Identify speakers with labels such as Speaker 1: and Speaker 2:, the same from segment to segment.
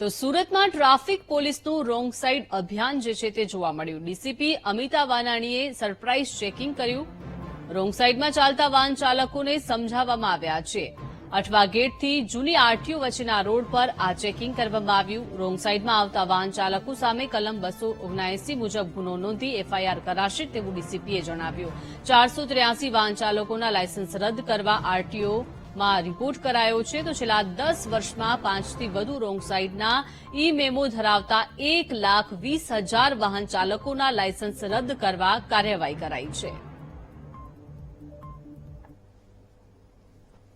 Speaker 1: તો સુરતમાં ટ્રાફિક પોલીસનું રોંગ સાઇડ અભિયાન જે છે તે જોવા મળ્યું. ડીસીપી અમિતા વાનાણીએ સરપ્રાઇઝ ચેકિંગ કર્યું. રોંગ સાઇડમાં ચાલતા વાહન ચાલકોને સમજાવવામાં આવ્યા છે. અઠવા ગેટથી જૂની આરટીઓ વચ્ચેના રોડ પર આ ચેકિંગ કરવામાં આવ્યું. રોંગ સાઇડમાં આવતા વાહન ચાલકો સામે કલમ બસો ઓગણસી મુજબ ગુનો નોંધી એફઆઈઆર કરાશે તેવું ડીસીપીએ જણાવ્યું. ચારસો ત્ર્યાસી વાહન ચાલકોના લાયસન્સ રદ કરવા આરટીઓ માં રિપોર્ટ કરાયો છે તો છેલ્લા દસ વર્ષમાં પાંચથી વધુ રોંગ સાઇડના ઈ મેમો ધરાવતા એક લાખ વીસ હજાર વાહન ચાલકોના લાયસન્સ રદ કરવા કાર્યવાહી કરાઈ છે.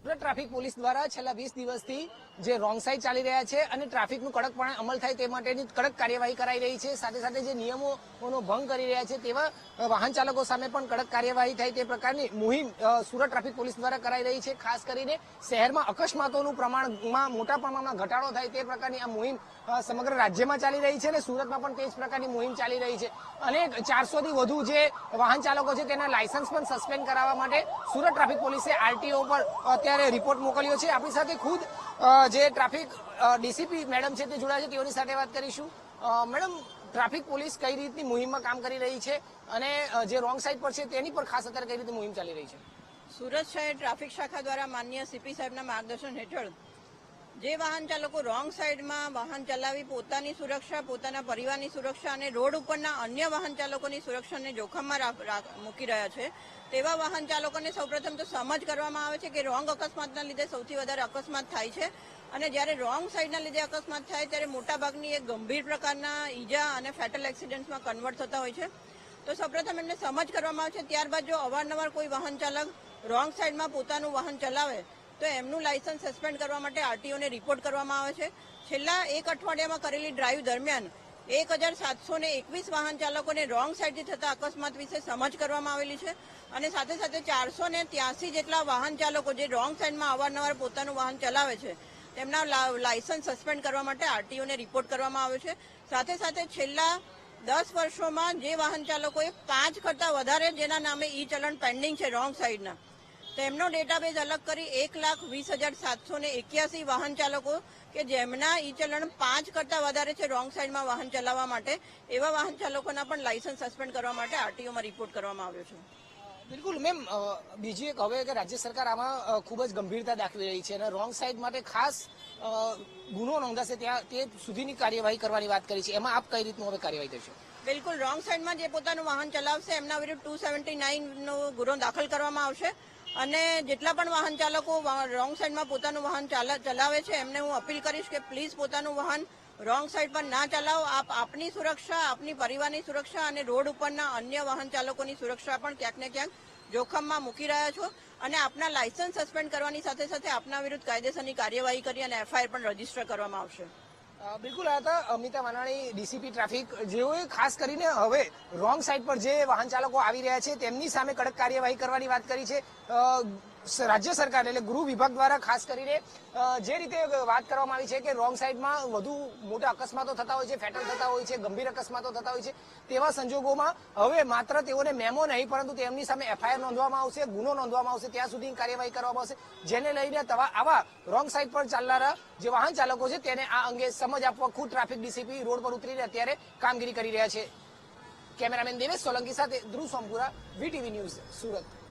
Speaker 2: સુરત ટ્રાફિક પોલીસ દ્વારા છેલ્લા વીસ દિવસથી જે રોંગ સાઈડ ચાલી રહ્યા છે અને ટ્રાફિકનું કડકપણે અમલ થાય તે માટેની કડક કાર્યવાહી કરાઈ રહી છે. સાથે સાથે જે નિયમોનો ભંગ કરી રહ્યા છે તેવા વાહન ચાલકો સામે પણ કડક કાર્યવાહી થાય તે પ્રકારની મુહિમ સુરત ટ્રાફિક પોલીસ દ્વારા કરાઈ રહી છે. ખાસ કરીને શહેરમાં અકસ્માતોનું પ્રમાણમાં મોટા પ્રમાણમાં ઘટાડો થાય તે પ્રકારની આ મુહિમ સમગ્ર રાજ્યમાં ચાલી રહી છે અને સુરતમાં પણ તે જ પ્રકારની મુહિમ ચાલી રહી છે. અને ચારસોથી વધુ જે વાહન ચાલકો છે તેના લાયસન્સ પણ સસ્પેન્ડ કરાવવા માટે સુરત ટ્રાફિક પોલીસે આરટીઓ પર અત્યારે રિપોર્ટ મોકલ્યો છે. આપણી સાથે ખુદ જે ટ્રાફિક ડીસીપી મેડમ છે તે જોડાયા છે. તેઓની સાથે વાત કરીશું. મેડમ ટ્રાફિક પોલીસ કઈ રીતની મુહિમમાં કામ કરી રહી છે અને જે રોંગ સાઈડ પર છે તેની પર ખાસ અત્યારે કઈ રીતે મુહિમ ચાલી રહી છે?
Speaker 3: સુરત શહેર ટ્રાફિક શાખા દ્વારા માન્ય સીપી સાહેબના માર્ગદર્શન હેઠળ જે વાહન ચાલકો રોંગ સાઈડમાં વાહન ચલાવી પોતાની સુરક્ષા, પોતાના પરિવારની સુરક્ષા અને રોડ ઉપરના અન્ય વાહન ચાલકોની સુરક્ષાને જોખમમાં મૂકી રહ્યા છે. તેવા વાહન ચાલકોને સૌપ્રથમ તો સમજ કરવામાં આવે છે કે રોંગ અકસ્માતના લીધે સૌથી વધારે અકસ્માત થાય છે. અને જ્યારે રોંગ સાઈડના લીધે અકસ્માત થાય ત્યારે મોટાભાગની એક ગંભીર પ્રકારના ઈજા અને ફેટલ એક્સિડન્ટમાં કન્વર્ટ થતા હોય છે. તો સૌપ્રથમ એમને સમજ કરવામાં આવે છે. ત્યારબાદ જો અવારનવાર કોઈ વાહન ચાલક રોંગ સાઈડમાં પોતાનું વાહન ચલાવે તો એમનું લાયસન્સ સસ્પેન્ડ કરવા માટે આરટીઓને રિપોર્ટ કરવામાં આવે છે. છેલ્લા એક અઠવાડિયામાં કરેલી ડ્રાઈવ દરમિયાન એક હજાર સાતસો ને એકવીસ વાહન ચાલકોને રોંગ સાઈડથી થતા અકસ્માત વિશે સમજ કરવામાં આવેલી છે અને સાથે સાથે ચારસો ને ત્યાસી જેટલા વાહન ચાલકો જે રોંગ સાઈડમાં અવારનવાર પોતાનું વાહન ચલાવે છે, તેમના લાયસન્સ સસ્પેન્ડ કરવા માટે આરટીઓને રિપોર્ટ કરવામાં આવ્યો છે. સાથે સાથે છેલ્લા દસ વર્ષોમાં જે વાહન ચાલકોએ પાંચ કરતાં વધારે જેના નામે ઈ ચલણ પેન્ડિંગ છે રોંગ સાઈડના. તેમનો ડેટાબેઝ અલગ કરી એક લાખ વીસ હજાર સાતસો ને એક્યાસી વાહન ચાલકો કે જેમના ઈ ચલણ પાંચ કરતા વધારે છે રોંગ સાઈડમાં વાહન ચલાવવા માટે એવા વાહન ચાલકોના પણ લાયસન્સ સસ્પેન્ડ કરવા માટે આરટીઓમાં રિપોર્ટ કરવામાં આવ્યો છે.
Speaker 2: બિલકુલ મેમ બીજી એક હવે કે રાજ્ય સરકાર આમાં ખૂબ જ ગંભીરતા દાખવી રહી છે અને રોંગ સાઈડ માટે ખાસ ગુનો નોંધાશે ત્યાં તે સુધીની કાર્યવાહી કરવાની વાત કરી છે. એમાં આપ કઈ રીતનું હવે કાર્યવાહી કરશો?
Speaker 3: બિલકુલ રોંગ સાઈડમાં જે પોતાનું વાહન ચલાવશે એમના વિરુદ્ધ ટુ સેવન્ટી નાઇનનો ગુનો દાખલ કરવામાં આવશે. અને જેટલા પણ વાહન ચાલકો રોંગ સાઈડમાં પોતાનું વાહન ચાલ- ચલાવે છે, એમને હું અપીલ કરીશ કે પ્લીઝ પોતાનું વાહન રોંગ સાઈડ પર ના ચલાવો. આપ, આપની સુરક્ષા, આપની પરિવારની સુરક્ષા અને રોડ ઉપરના અન્ય વાહન ચાલકોની સુરક્ષા પણ ક્યાંક ને ક્યાંક જોખમમાં મૂકી રહ્યા છો. અને આપના લાયસન્સ સસ્પેન્ડ કરવાની સાથે સાથે આપના વિરુદ્ધ કાયદેસરની કાર્યવાહી કરી અને એફઆઈઆર પણ રજિસ્ટર કરવામાં આવશે.
Speaker 2: બિલકુલ આ હતા. અમિતા વાનાણી, ડીસીપી ટ્રાફિક જેઓએ ખાસ કરીને હવે રોંગ સાઈડ પર જે વાહન ચાલકો આવી રહ્યા છે, તેમની સામે કડક કાર્યવાહી કરવાની વાત કરી છે. રાજ્ય સરકાર એટલે ગૃહ વિભાગ દ્વારા ખાસ કરીને જે રીતે વાત કરવામાં આવી છે કે રોંગ સાઈડમાં વધુ મોટા અકસ્માતો થતા હોય છે, ફેટલ થતા હોય છે, ગંભીર અકસ્માતો થતા હોય છે, તેવા સંજોગોમાં હવે માત્ર તેઓને મેમો નહીં, પરંતુ તેમની સામે એફઆઈઆર નોંધવામાં આવશે, ગુનો નોંધવામાં આવશે, ત્યાં સુધી કાર્યવાહી કરવામાં આવશે, જેને લઈને આવા રોંગ સાઈડ પર ચાલનારા જે વાહન ચાલકો છે, તેને આ અંગે સમજ આપવા ખુદ ટ્રાફિક ડીસીપી રોડ પર ઉતરીને અત્યારે કામગીરી કરી રહ્યા છે. કેમેરામેન દેવેશ સોલંકી સાથે ધ્રુવ સોમપુરા, વીટીવી ન્યૂઝ સુરત.